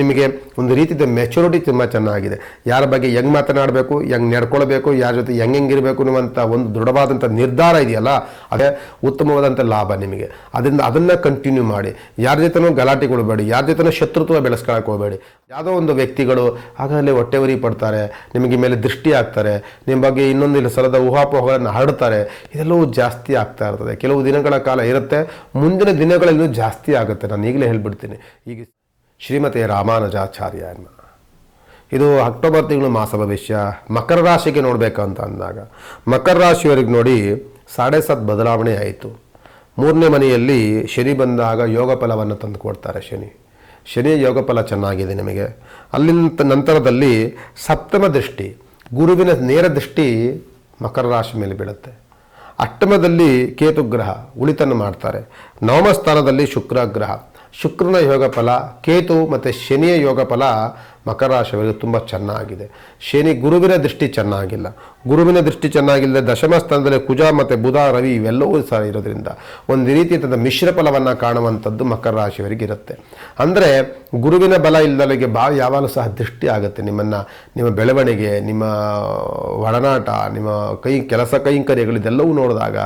ನಿಮಗೆ ಒಂದು ರೀತಿಯ ಮೆಚುರಿಟಿ ತುಂಬ ಚೆನ್ನಾಗಿದೆ. ಯಾರ ಬಗ್ಗೆ ಹೆಂಗೆ ಮಾತನಾಡಬೇಕು, ಹೆಂಗೆ ನಡ್ಕೊಳ್ಬೇಕು, ಯಾರ ಜೊತೆ ಹೆಂಗೆ ಇರಬೇಕು ಅನ್ನುವಂಥ ಒಂದು ದೃಢವಾದಂಥ ನಿರ್ಧಾರ ಇದೆಯಲ್ಲ, ಅದೇ ಉತ್ತಮವಾದಂಥ ಲಾಭ ನಿಮಗೆ. ಅದರಿಂದ ಅದನ್ನು ಕಂಟಿನ್ಯೂ ಮಾಡಿ. ಯಾರ ಜೊತೆನೂ ಗಲಾಟೆ ಕೊಡಬೇಡಿ, ಯಾರ ಜೊತೆನೂ ಶತ್ರುತ್ವ ಬೆಳೆಸ್ಕೊಳಕ್ಕೆ ಹೋಗಬೇಡಿ. ಯಾವುದೋ ಒಂದು ವ್ಯಕ್ತಿಗಳು ಆಗಲೇ ಹೊಟ್ಟೆವರಿ ಪಡ್ತಾರೆ, ನಿಮಗೆ ಮೇಲೆ ದೃಷ್ಟಿ ಆಗ್ತಾರೆ, ನಿಮ್ಮ ಬಗ್ಗೆ ಇನ್ನೊಂದು ಇಲ್ಲ ಸಲದ ಊಹಾಪೋಹಗಳನ್ನು ಹರಡ್ತಾರೆ, ಇದೆಲ್ಲವೂ ಜಾಸ್ತಿ ಆಗ್ತಾ ಇರ್ತದೆ. ಕೆಲವು ದಿನಗಳ ಕಾಲ ಇರುತ್ತೆ, ಮುಂದಿನ ದಿನಗಳಲ್ಲಿ ಜಾಸ್ತಿ ಆಗುತ್ತೆ. ನಾನು ಈಗಲೇ ಹೇಳ್ಬಿಡ್ತೀನಿ. ಈಗ ಶ್ರೀಮತಿ ರಾಮಾನುಜಾಚಾರ್ಯ ಎನ್ನ ಇದು ಅಕ್ಟೋಬರ್ ತಿಂಗಳು ಮಾಸ ಭವಿಷ್ಯ ಮಕರ ರಾಶಿಗೆ ನೋಡಬೇಕು ಅಂತ ಅಂದಾಗ, ಮಕರ ರಾಶಿಯವರಿಗೆ ನೋಡಿ ಸಾಡೆ ಸತ್ ಬದಲಾವಣೆ ಆಯಿತು. ಮೂರನೇ ಮನೆಯಲ್ಲಿ ಶನಿ ಬಂದಾಗ ಯೋಗ ಫಲವನ್ನು ತಂದು ಕೊಡ್ತಾರೆ ಶನಿ. ಶನಿ ಯೋಗ ಫಲ ಚೆನ್ನಾಗಿದೆ ನಿಮಗೆ. ಅಲ್ಲಿಂದ ನಂತರದಲ್ಲಿ ಸಪ್ತಮ ದೃಷ್ಟಿ, ಗುರುವಿನ ನೇರ ದೃಷ್ಟಿ ಮಕರ ರಾಶಿ ಮೇಲೆ ಬೀಳುತ್ತೆ. ಅಷ್ಟಮದಲ್ಲಿ ಕೇತು ಗ್ರಹ, ಉಳಿತನ್ನು ಮಾಡ್ತಾರೆ. ನವಮ ಸ್ಥಾನದಲ್ಲಿ ಶುಕ್ರ ಗ್ರಹ. ಶುಕ್ರನ ಯೋಗ ಫಲ ಕೇತು ಮತ್ತು ಶನಿಯ ಯೋಗ ಫಲ ಮಕರ ರಾಶಿಯವರಿಗೆ ತುಂಬ ಚೆನ್ನಾಗಿದೆ. ಶನಿ ಗುರುವಿನ ದೃಷ್ಟಿ ಚೆನ್ನಾಗಿಲ್ಲ. ಗುರುವಿನ ದೃಷ್ಟಿ ಚೆನ್ನಾಗಿಲ್ಲದೆ ದಶಮ ಸ್ಥಾನದಲ್ಲಿ ಕುಜ ಮತ್ತು ಬುಧ, ರವಿ ಇವೆಲ್ಲವೂ ಸಹ ಇರೋದ್ರಿಂದ ಒಂದು ರೀತಿಯಾದ ಮಿಶ್ರ ಫಲವನ್ನು ಕಾಣುವಂಥದ್ದು ಮಕರ ರಾಶಿಯವರಿಗೆ ಇರುತ್ತೆ. ಅಂದರೆ ಗುರುವಿನ ಬಲ ಇಲ್ಲದಲ್ಲಿಗೆ ಬಾ ಯಾವಾಗಲೂ ಸಹ ದೃಷ್ಟಿ ಆಗುತ್ತೆ. ನಿಮ್ಮನ್ನು, ನಿಮ್ಮ ಬೆಳವಣಿಗೆ, ನಿಮ್ಮ ಒಡನಾಟ, ನಿಮ್ಮ ಕೈ ಕೆಲಸ ಕೈಂಕರ್ಯಗಳು ಇದೆಲ್ಲವೂ ನೋಡಿದಾಗ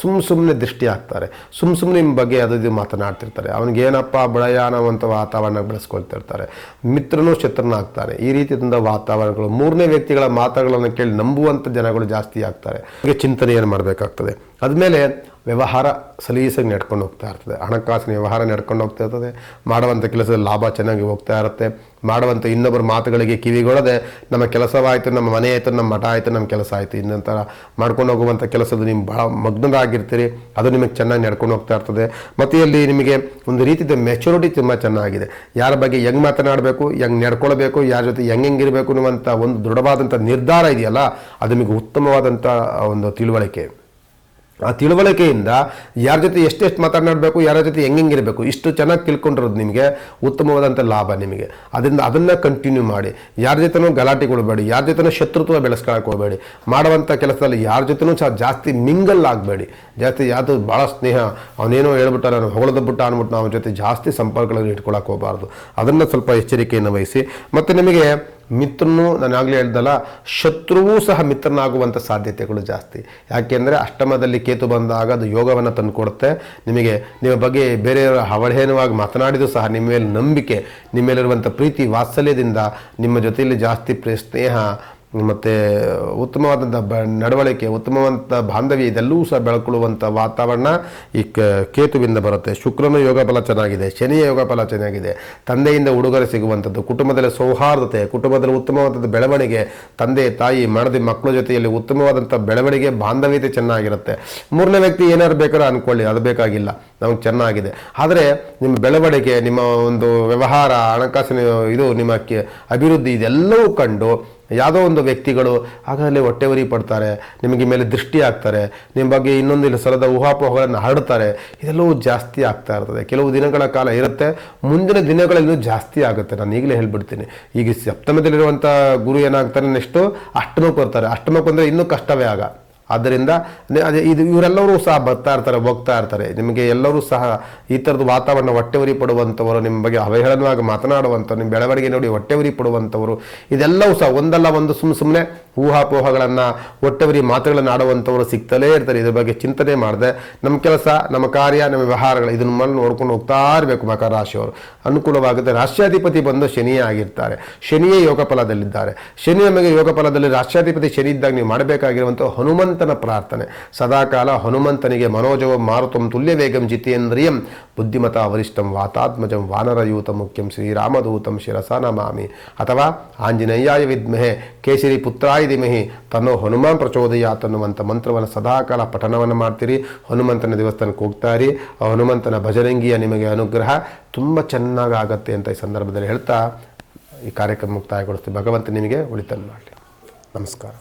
ಸುಮ್ಮ ಸುಮ್ಮನೆ ದೃಷ್ಟಿ ಆಗ್ತಾರೆ. ಸುಮ್ಮ ಸುಮ್ಮನೆ ನಿಮ್ಮ ಬಗ್ಗೆ ಅದು ಇದು ಮಾತನಾಡ್ತಿರ್ತಾರೆ. ಅವನಿಗೆ ಏನಪ್ಪ ಬಡಯ ಅನ್ನುವಂಥ ವಾತಾವರಣ ಬೆಳೆಸ್ಕೊಳ್ತಿರ್ತಾರೆ. ಮಿತ್ರನೂ ಶತ್ರುನಾಗ್ತಾರೆ ಈ ರೀತಿಯಾದ ವಾತಾವರಣಗಳು, ಮೂರನೇ ವ್ಯಕ್ತಿಗಳ ಮಾತುಗಳನ್ನು ಕೇಳಿ ನಂಬುವಂಥ ಜನಗಳು ಜಾಸ್ತಿ ಆಗ್ತಾರೆ. ಹಾಗೆ ಚಿಂತನೆಯನ್ನು ಮಾಡಬೇಕಾಗ್ತದೆ? ಅದ್ಮೇಲೆ ವ್ಯವಹಾರ ಸಲೀಸಾಗಿ ನಡ್ಕೊಂಡು ಹೋಗ್ತಾ ಇರ್ತದೆ. ಹಣಕಾಸಿನ ವ್ಯವಹಾರ ನಡ್ಕೊಂಡು ಹೋಗ್ತಾ ಇರ್ತದೆ. ಮಾಡುವಂಥ ಕೆಲಸದಲ್ಲಿ ಲಾಭ ಚೆನ್ನಾಗಿ ಹೋಗ್ತಾ ಇರುತ್ತೆ. ಮಾಡುವಂಥ ಇನ್ನೊಬ್ಬರ ಮಾತುಗಳಿಗೆ ಕಿವಿಗೊಳದೆ ನಮ್ಮ ಕೆಲಸವಾಯಿತು, ನಮ್ಮ ಮನೆ ಆಯಿತು, ನಮ್ಮ ಮಠ ಆಯಿತು, ನಮ್ಮ ಕೆಲಸ ಆಯಿತು, ಇನ್ನೊಂಥರ ಮಾಡ್ಕೊಂಡು ಹೋಗುವಂಥ ಕೆಲಸದ ನಿಮ್ಮ ಭಾಳ ಮಗ್ನರಾಗಿರ್ತೀರಿ. ಅದು ನಿಮಗೆ ಚೆನ್ನಾಗಿ ನಡ್ಕೊಂಡು ಹೋಗ್ತಾ ಇರ್ತದೆ. ಮತ್ತು ಇಲ್ಲಿ ನಿಮಗೆ ಒಂದು ರೀತಿಯ ಮೆಚುರಿಟಿ ತುಂಬ ಚೆನ್ನಾಗಿದೆ. ಯಾರ ಬಗ್ಗೆ ಹೆಂಗೆ ಮಾತನಾಡಬೇಕು, ಹೆಂಗೆ ನಡ್ಕೊಳ್ಬೇಕು, ಯಾರ ಜೊತೆ ಹೆಂಗೆ ಇರಬೇಕು ಅನ್ನುವಂಥ ಒಂದು ದೃಢವಾದಂಥ ನಿರ್ಧಾರ ಇದೆಯಲ್ಲ, ಅದು ನಿಮಗೆ ಉತ್ತಮವಾದಂಥ ಒಂದು ತಿಳುವಳಿಕೆ. ಆ ತಿಳುವಳಿಕೆಯಿಂದ ಯಾರ ಜೊತೆ ಎಷ್ಟೆಷ್ಟು ಮಾತನಾಡಬೇಕು, ಯಾರ ಜೊತೆ ಹೆಂಗಿರಬೇಕು ಇಷ್ಟು ಚೆನ್ನಾಗಿ ತಿಳ್ಕೊಂಡಿರೋದು ನಿಮಗೆ ಉತ್ತಮವಾದಂಥ ಲಾಭ ನಿಮಗೆ. ಅದರಿಂದ ಅದನ್ನು ಕಂಟಿನ್ಯೂ ಮಾಡಿ. ಯಾರ ಜೊತೆನೂ ಗಲಾಟೆ ಕೊಡಬೇಡಿ, ಯಾರ ಜೊತೆನೂ ಶತ್ರುತ್ವ ಬೆಳೆಸ್ಕೊಳಕ್ಕೆ ಹೋಗಬೇಡಿ. ಮಾಡುವಂಥ ಕೆಲಸದಲ್ಲಿ ಯಾರ ಜೊತೆನೂ ಸಹ ಜಾಸ್ತಿ ಮಿಂಗಲ್ ಆಗಬೇಡಿ ಜಾಸ್ತಿ ಯಾವುದು ಭಾಳ ಸ್ನೇಹ, ಅವನೇನೋ ಹೇಳ್ಬಿಟ್ಟ ನಾನು ಹೊಗಳದ ಬಿಟ್ಟ ಅಂದ್ಬಿಟ್ಟು ನಾವು ಜೊತೆ ಜಾಸ್ತಿ ಸಂಪರ್ಕಗಳನ್ನು ಇಟ್ಕೊಳಕ್ಕೆ ಹೋಗಬಾರ್ದು. ಅದನ್ನು ಸ್ವಲ್ಪ ಎಚ್ಚರಿಕೆಯನ್ನು ವಹಿಸಿ. ಮತ್ತು ನಿಮಗೆ ಮಿತ್ರನು ಆಗಲೇ ಹೇಳ್ದಲ್ಲ, ಶತ್ರುವೂ ಸಹ ಮಿತ್ರನಾಗುವಂಥ ಸಾಧ್ಯತೆಗಳು ಜಾಸ್ತಿ. ಯಾಕೆಂದರೆ ಅಷ್ಟಮದಲ್ಲಿ ಕೇತು ಬಂದಾಗ ಅದು ಯೋಗವನ್ನು ತಂದುಕೊಡುತ್ತೆ. ನಿಮಗೆ ನಿಮ್ಮ ಬಗ್ಗೆ ಬೇರೆಯವರ ಅವಹೇನವಾಗಿ ಮಾತನಾಡಿದರೂ ಸಹ ನಿಮ್ಮ ಮೇಲೆ ನಂಬಿಕೆ, ನಿಮ್ಮ ಮೇಲಿರುವಂಥ ಪ್ರೀತಿ, ವಾತ್ಸಲ್ಯದಿಂದ ನಿಮ್ಮ ಜೊತೆಯಲ್ಲಿ ಜಾಸ್ತಿ ಪ್ರ ಸ್ನೇಹ ಮತ್ತು ಉತ್ತಮವಾದಂಥ ಬ, ನಡವಳಿಕೆ ಉತ್ತಮವಾದಂಥ ಬಾಂಧವ್ಯ, ಇದೆಲ್ಲವೂ ಸಹ ಬೆಳಕೊಳ್ಳುವಂಥ ವಾತಾವರಣ ಈ ಕ, ಕೇತುವಿಂದ ಬರುತ್ತೆ. ಶುಕ್ರನ ಯೋಗ ಫಲ ಚೆನ್ನಾಗಿದೆ, ಶನಿಯ ಯೋಗ ಫಲ ಚೆನ್ನಾಗಿದೆ. ತಂದೆಯಿಂದ ಉಡುಗೊರೆ ಸಿಗುವಂಥದ್ದು, ಕುಟುಂಬದಲ್ಲಿ ಸೌಹಾರ್ದತೆ, ಕುಟುಂಬದಲ್ಲಿ ಉತ್ತಮವಾದಂಥ ಬೆಳವಣಿಗೆ, ತಂದೆ, ತಾಯಿ, ಮಡದಿ, ಮಕ್ಕಳ ಜೊತೆಯಲ್ಲಿ ಉತ್ತಮವಾದಂಥ ಬೆಳವಣಿಗೆ, ಬಾಂಧವ್ಯತೆ ಚೆನ್ನಾಗಿರುತ್ತೆ. ಮೂರನೇ ವ್ಯಕ್ತಿ ಏನಾದ್ರು ಬೇಕಾದ್ರೂ ಅಂದ್ಕೊಳ್ಳಿ, ಅದು ಬೇಕಾಗಿಲ್ಲ, ನಮಗೆ ಚೆನ್ನಾಗಿದೆ. ಆದರೆ ನಿಮ್ಮ ಬೆಳವಣಿಗೆ, ನಿಮ್ಮ ಒಂದು ವ್ಯವಹಾರ, ಹಣಕಾಸಿನ ಇದು, ನಿಮ್ಮ ಅಭಿವೃದ್ಧಿ, ಇದೆಲ್ಲವೂ ಕಂಡು ಯಾವುದೋ ಒಂದು ವ್ಯಕ್ತಿಗಳು ಆಗಲೇ ಹೊಟ್ಟೆವರಿ ಪಡ್ತಾರೆ, ನಿಮಗೆ ಮೇಲೆ ದೃಷ್ಟಿ ಆಗ್ತಾರೆ ನಿಮ್ಮ ಬಗ್ಗೆ ಇನ್ನೊಂದು ಸಲದ ಊಹಾಪೋಹಗಳನ್ನು ಹರಡ್ತಾರೆ, ಇದೆಲ್ಲವೂ ಜಾಸ್ತಿ ಆಗ್ತಾ ಇರ್ತದೆ. ಕೆಲವು ದಿನಗಳ ಕಾಲ ಇರುತ್ತೆ, ಮುಂದಿನ ದಿನಗಳಲ್ಲೂ ಜಾಸ್ತಿ ಆಗುತ್ತೆ. ನಾನು ಈಗಲೇ ಹೇಳ್ಬಿಡ್ತೀನಿ. ಈಗ ಸಪ್ತಮದಲ್ಲಿರುವಂಥ ಗುರು ಏನಾಗ್ತಾನೆ ನೆಕ್ಸ್ಟು ಅಷ್ಟಮಕ್ಕೆ ಬರ್ತಾರೆ. ಅಷ್ಟಮಕ್ಕೆ ಬಂದರೆ ಇನ್ನೂ ಕಷ್ಟವೇ ಆಗ. ಆದ್ದರಿಂದ ಇದು ಇವರೆಲ್ಲರೂ ಸಹ ಬರ್ತಾ ಇರ್ತಾರೆ, ಹೋಗ್ತಾ ಇರ್ತಾರೆ. ನಿಮಗೆ ಎಲ್ಲರೂ ಸಹ ಈ ಥರದ ವಾತಾವರಣ ಹೊಟ್ಟೆವರಿ ಪಡುವಂಥವರು, ನಿಮ್ಮ ಬಗ್ಗೆ ಅವಹೇಳನವಾಗಿ ಮಾತನಾಡುವಂಥವ್ರು, ನಿಮ್ಮ ಬೆಳವಣಿಗೆ ನೋಡಿ ಹೊಟ್ಟೆವರಿ ಪಡುವಂಥವರು, ಇದೆಲ್ಲವೂ ಸಹ ಒಂದಲ್ಲ ಒಂದು ಸುಮ್ಮ ಸುಮ್ಮನೆ ಊಹಾಪೋಹಗಳನ್ನು, ಹೊಟ್ಟೆವರಿ ಮಾತುಗಳನ್ನು ಆಡುವಂಥವರು ಸಿಗ್ತಲೇ ಇರ್ತಾರೆ. ಇದ್ರ ಬಗ್ಗೆ ಚಿಂತನೆ ಮಾಡದೆ ನಮ್ಮ ಕೆಲಸ, ನಮ್ಮ ಕಾರ್ಯ, ನಮ್ಮ ವ್ಯವಹಾರಗಳು ಇದನ್ನ ಮೇಲೆ ನೋಡ್ಕೊಂಡು ಹೋಗ್ತಾ ಇರಬೇಕು ಮಕರ ರಾಶಿಯವರು. ಅನುಕೂಲವಾಗುತ್ತೆ. ರಾಷ್ಟ್ರಾಧಿಪತಿ ಬಂದು ಶನಿಯೇ ಆಗಿರ್ತಾರೆ. ಶನಿಯೇ ಯೋಗ ಫಲದಲ್ಲಿದ್ದಾರೆ ಶನಿ ನಮಗೆ ಯೋಗ ಫಲದಲ್ಲಿ ರಾಷ್ಟ್ರಾಧಿಪತಿ ಶನಿ ಇದ್ದಾಗ ನೀವು ಮಾಡಬೇಕಾಗಿರುವಂಥ ಹನುಮಂತನ ಪ್ರಾರ್ಥನೆ. ಸದಾಕಾಲ ಹನುಮಂತನಿಗೆ ಮನೋಜವ ಮಾರುತಂ ತುಲ್ಯ ವೇಗಂ ಜಿತೇಂದ್ರಿಯಂ ಬುದ್ಧಿಮತ ವರಿಷ್ಠಂ ವಾತಾತ್ಮಜಂ ವಾನರಯೂತ ಮುಖ್ಯಂ ಶ್ರೀರಾಮದೂತಂ ಶಿರಸ ನಮಾಮಿ. ಅಥವಾ ಆಂಜನೇಯಾಯ ವಿದ್ಮಹೆ, ಕೇಸರಿ ಪುತ್ರಾಯ ಧಿಮಹಿ, ತನ್ನೋ ಹನುಮಾನ್ ಪ್ರಚೋದಯಾತ್ ಅನ್ನುವಂಥ ಮಂತ್ರವನ್ನು ಸದಾಕಾಲ ಪಠನವನ್ನು ಮಾಡ್ತೀರಿ. ಹನುಮಂತನ ದೇವಸ್ಥಾನಕ್ಕೆ ಹೋಗ್ತಾರಿ ಹನುಮಂತನ ಭಜರಂಗಿಯ ನಿಮಗೆ ಅನುಗ್ರಹ ತುಂಬ ಚೆನ್ನಾಗಿ ಆಗತ್ತೆ ಅಂತ ಈ ಸಂದರ್ಭದಲ್ಲಿ ಹೇಳ್ತಾ ಈ ಕಾರ್ಯಕ್ರಮ ಮುಕ್ತಾಯಗೊಳಿಸ್ತೀವಿ. ಭಗವಂತ ನಿಮಗೆ ಒಳಿತನ್ನು ಮಾಡಲಿ. ನಮಸ್ಕಾರ.